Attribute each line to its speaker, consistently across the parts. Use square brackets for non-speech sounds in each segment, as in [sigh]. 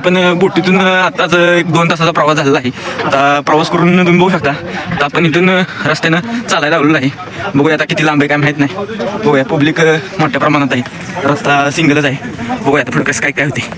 Speaker 1: आपण बोटीतून आताच एक दोन तासाचा प्रवास झालेला आहे. आता प्रवास करून तुम्ही बघू शकता. तर आपण इथून रस्त्यानं चालायला लागलेलो आहे. बघूया आता किती लांब आहे काय माहीत नाही. बघूया पब्लिक मोठ्या प्रमाणात आहे. रस्ता सिंगलच आहे. बघूया आता पुढे कसं काय काय होते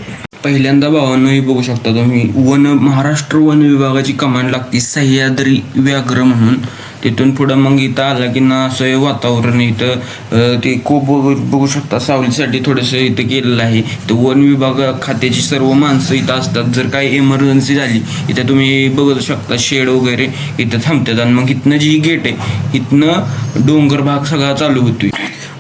Speaker 2: पहिल्यांदा भावांनाही बघू शकता तुम्ही. वन महाराष्ट्र वन विभागाची कमांड लागते. सह्याद्री व्याघ्र म्हणून. तिथून पुढं मग इथं आला की ना असं हे वातावरण इथं ते खूप बघू बघू शकता सावलीसाठी थोडंसं इथं केलेलं आहे. तर वन विभाग खात्याची सर्व माणसं इथं असतात. जर काही इमर्जन्सी झाली इथं तुम्ही बघू शकता शेड वगैरे इथं थांबतात. आणि मग इथनं जी गेट आहे इथनं डोंगर भाग सगळा चालू होतोय.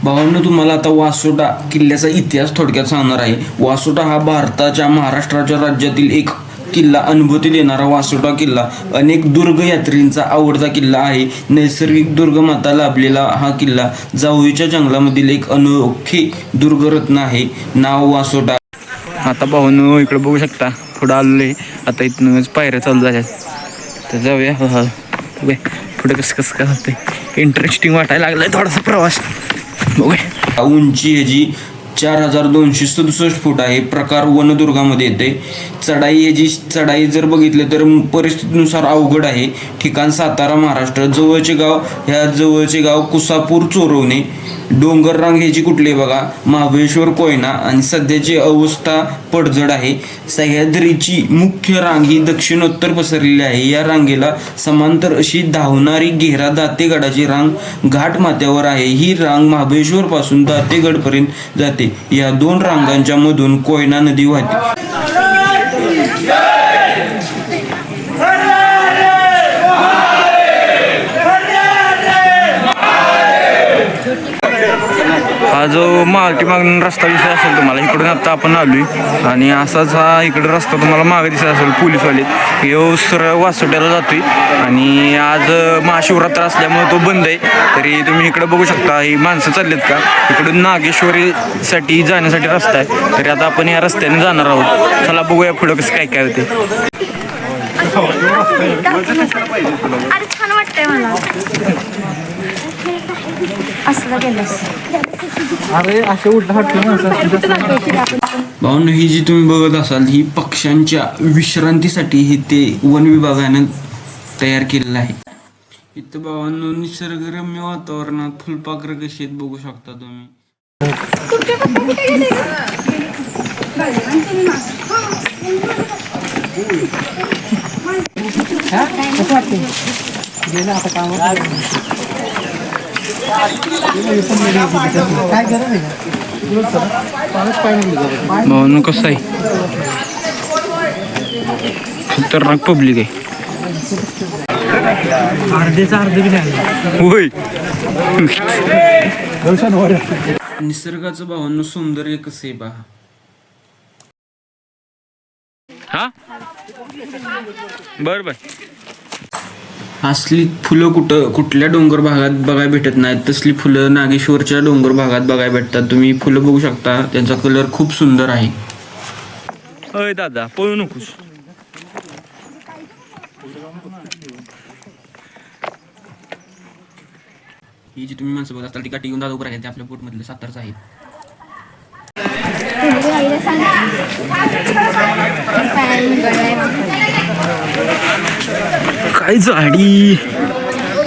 Speaker 2: भावांनो तुम्हाला आता वासोटा किल्ल्याचा इतिहास थोडक्यात सांगणार आहे. वासोटा हा भारताच्या महाराष्ट्राच्या राज्यातील एक किल्ला अनुभूती देणारा वासोटा किल्ला अनेक दुर्ग यात्रींचा आवडता किल्ला आहे. नैसर्गिक दुर्गमाता लाभलेला हा किल्ला जावळीच्या जंगलामधील एक अनोखी दुर्गरत्न आहे. नाव वासोटा
Speaker 1: आता भावांनो इकडे बघू शकता. पुढं आलेलो आहे आता इथूनच पायऱ्या चालू झाल्यात. तर जाऊया. बघूया. पुढे कसं कसं काय इंटरेस्टिंग वाटायला लागलाय थोडासा प्रवास. बघूया.
Speaker 2: उंची ह्याची चार हजार दोनशे सदुसष्ट फूट आहे. प्रकार वनदुर्गामध्ये येते चढाई याची चढाई जर बघितलं तर परिस्थितीनुसार अवघड आहे. ठिकाण सातारा महाराष्ट्र. जवळचे गाव ह्या जवळचे गाव कुसापूर चोरवणे. डोंगर रांग ह्याची कुठली बघा? महाबळेश्वर कोयना आणि सध्याची अवस्था पडझड आहे. सह्याद्रीची मुख्य रांग ही दक्षिणोत्तर पसरलेली आहे. या रांगेला समांतर अशी धावणारी घेरा दातेगडाची रांग घाट माथ्यावर आहे. ही रांग महाबळेश्वर पासून दातेगडपर्यंत जाते. या दोन रांगांच्या मधून कोयना नदी वाहते.
Speaker 1: हा जो मालटी मागून रस्ता दिसत असेल तुम्हाला. इकडून आता आपण आलोय. आणि असाच हा इकडे रस्ता तुम्हाला मागे दिसत असेल पोलीसवाले. यो सरळ वासोट्याला जातोय. आणि आज महाशिवरात्र असल्यामुळे तो बंद आहे. तरी तुम्ही इकडे बघू शकता ही माणसं चाललेत का? इकडून नागेश्वरीसाठी जाण्यासाठी रस्ता आहे. तरी आता आपण या रस्त्याने जाणार आहोत. चला बघूया पुढं कसं काय काय होते
Speaker 3: अरे छान वाटतंय मला. असलं
Speaker 2: भावना ही जी तुम्ही बघत असाल ही पक्ष्यांच्या विश्रांतीसाठी हे ते वन विभागानं तयार केलेलं आहे. इथं भावांनो निसर्गरम्य वातावरणात फुलपाखरं कशी आहेत बघू शकता तुम्ही.
Speaker 1: भावनो कसं आहे? खतरनाक पब्लिक आहे. होय.
Speaker 2: निसर्गाचं भावांनो सौंदर्य कसं आहे पहा
Speaker 1: हा? बर बर.
Speaker 2: असली फुलं कुठं कुठल्या डोंगर भागात बघायला भेटत नाहीत तसली फुलं नागेश्वरच्या डोंगर भागात बघायला भेटतात. तुम्ही फुलं बघू शकता. त्यांचा कलर खूप सुंदर आहे.
Speaker 1: अय दादा पळू नकोस.
Speaker 2: ही जी तुम्ही माणसं बघत असाल ती काठी घेऊन दादा उभं राहिले ते आपल्या पोटमधले सातारचं आहेत
Speaker 1: काय झाडी?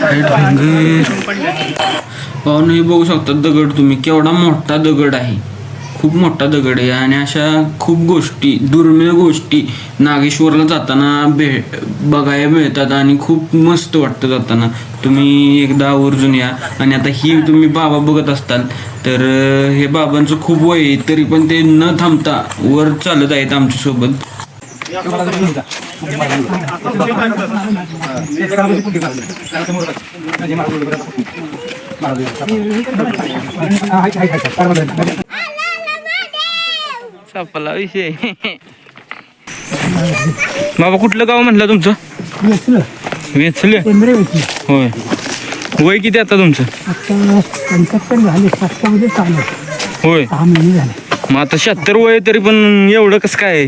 Speaker 1: काय डोंगर
Speaker 2: पाहून हे बघू शकता दगड तुम्ही. केवढा मोठा दगड आहे. खूप मोठा दगड आहे आणि अशा खूप गोष्टी दुर्मिळ गोष्टी नागेश्वरला जाताना भे बघायला मिळतात आणि खूप मस्त वाटतं जाताना. तुम्ही एकदा आवर्जून या आणि आता ही तुम्ही बाबा बघत असताल. तर हे बाबांचं खूप वय आहे तरी पण ते न थांबता वर चालत आहेत आमच्यासोबत.
Speaker 1: सापला विषय. बाबा कुठलं गाव म्हटलं तुमचं? वेचले. होय. वय किती आता तुमचं?
Speaker 4: पंच्याहत्तर झाले पाचशेमध्ये चालू
Speaker 1: होय.
Speaker 4: सहा महिने झाले.
Speaker 1: मग आता शहात्तर वय तरी पण एवढं कसं काय?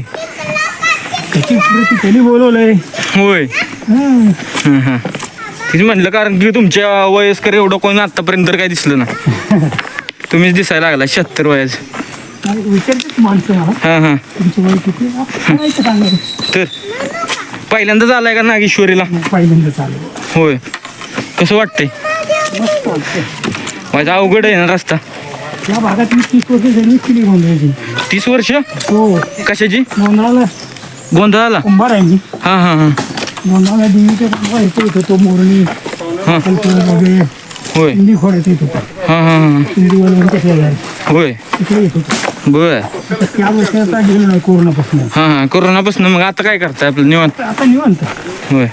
Speaker 4: त्याची त्यांनी बोलवलंय.
Speaker 1: होय.
Speaker 4: हं.
Speaker 1: हं, हं. तेच म्हटलं कारण की तुमच्या वयस्कर एवढं कोणी आतापर्यंत तर काय दिसलं ना [laughs] तुम्हीच दिसायला लागला शहात्तर वयाचं.
Speaker 4: विचारतेच माणसं
Speaker 1: हां. हां
Speaker 4: तुमचं वय किती आहे? करायचं सांगा
Speaker 1: तर. पहिल्यांदाच आलाय का नागेश्वरीला?
Speaker 4: पहिल्यांदा चालू
Speaker 1: होय. कसं वाटतंय?
Speaker 4: मस्त वाटतं
Speaker 1: माझा अवघड आहे ना रस्ता.
Speaker 4: या भागात मी तीस वर्ष सर्व्हिस केली गोंधळाची.
Speaker 1: तीस वर्ष?
Speaker 4: हो.
Speaker 1: कशाची?
Speaker 4: गोंधळाला.
Speaker 1: गोंधळाला?
Speaker 4: कुंभार आहे मी
Speaker 1: हां हां हां.
Speaker 4: गोंधळाला देवीच्या येतो होतो मोरणी
Speaker 1: हां.
Speaker 4: वगैरे
Speaker 1: होय.
Speaker 4: हिंदी खोड्यात येत होतो.
Speaker 1: हां हां हां.
Speaker 4: हिंदी वगैरे कसं जाय
Speaker 1: होय.
Speaker 4: तिकडे येत होतो.
Speaker 1: बर.
Speaker 4: आता त्या वर्षाचा गेलो नाही कोरोनापासून.
Speaker 1: हां हां. कोरोनापासून मग आता काय करताय आपलं निवांत?
Speaker 4: आता निवांत.
Speaker 1: होय.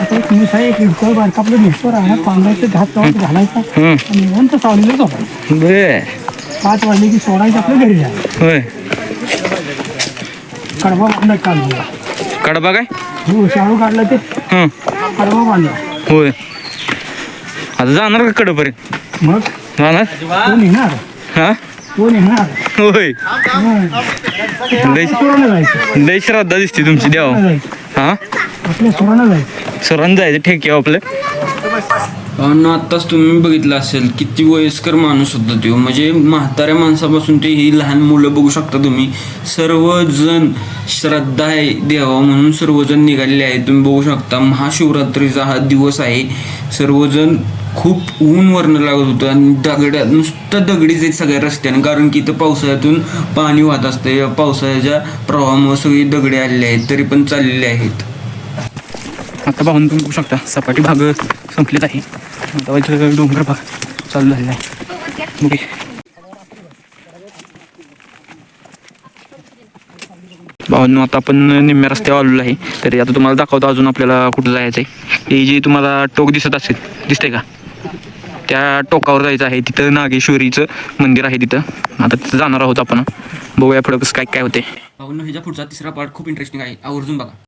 Speaker 4: आता एक दिवस आहे एक इडकोळ बारका आपलं पांघरायचं घात घालायचा.
Speaker 1: हं.
Speaker 4: आणि निवांत सावलीला झोपायचं.
Speaker 1: बर
Speaker 4: पाच वाजले की सोडायचं आपल्या घरी जायचं.
Speaker 1: होय.
Speaker 4: कडबा बांधला काढला
Speaker 1: कडबा काय?
Speaker 4: हो शाळू काढला ते.
Speaker 1: हां
Speaker 4: कडबा बांधला.
Speaker 1: होय. आता जाणार का कडपर्यंत
Speaker 4: मग?
Speaker 1: जाणार?
Speaker 4: तो निघणार
Speaker 1: हां?
Speaker 4: तो निघणार
Speaker 1: होय.
Speaker 4: हं.
Speaker 1: लय
Speaker 4: जायचं.
Speaker 1: लय श्रद्धा दिसते तुमची देवा.
Speaker 4: जायचं.
Speaker 1: हां?
Speaker 4: आपल्या सुरानं जायचं
Speaker 1: सरांनी जायचं ठेके आपलं.
Speaker 2: भावांनो आत्ताच तुम्ही बघितलं असेल किती वयस्कर माणूस होता तो. म्हणजे म्हाताऱ्या माणसापासून ते ही लहान मुलं बघू शकता तुम्ही. सर्वजण श्रद्धा आहे देवा म्हणून सर्वजण निघालेले आहेत. तुम्ही बघू शकता महाशिवरात्रीचा हा दिवस आहे. सर्वजण खूप ऊन वर्ण लागत होतं आणि दगड्या नुसतं दगडीच आहेत सगळ्या रस्त्याने. कारण की इथं पावसाळ्यातून पाणी वाहत असतं. या पावसाळ्याच्या प्रवाहामुळे सगळी दगडे आलेले आहेत तरी पण चाललेले आहेत.
Speaker 1: आता पाहून तुम्ही बघू शकता सपाटी भाग संपलेत आहे. आता डोंगर भाग चालू झालेला आहे. ओके भावांनो आता आपण निम्म्या रस्त्यावर आलेलो आहे. तरी आता तुम्हाला दाखवतो अजून आपल्याला कुठं जायचं आहे हे जे तुम्हाला टोक दिसत असेल दिसतंय का? त्या टोकावर जायचं आहे. तिथं नागेश्वरीचं मंदिर आहे तिथं. आता तिथं जाणार आहोत आपण. बघूया पुढं कसं काय काय होते
Speaker 2: भाऊंनो ह्याच्या पुढचा तिसरा पार्ट खूप इंटरेस्टिंग आहे. आवर्जून बघा.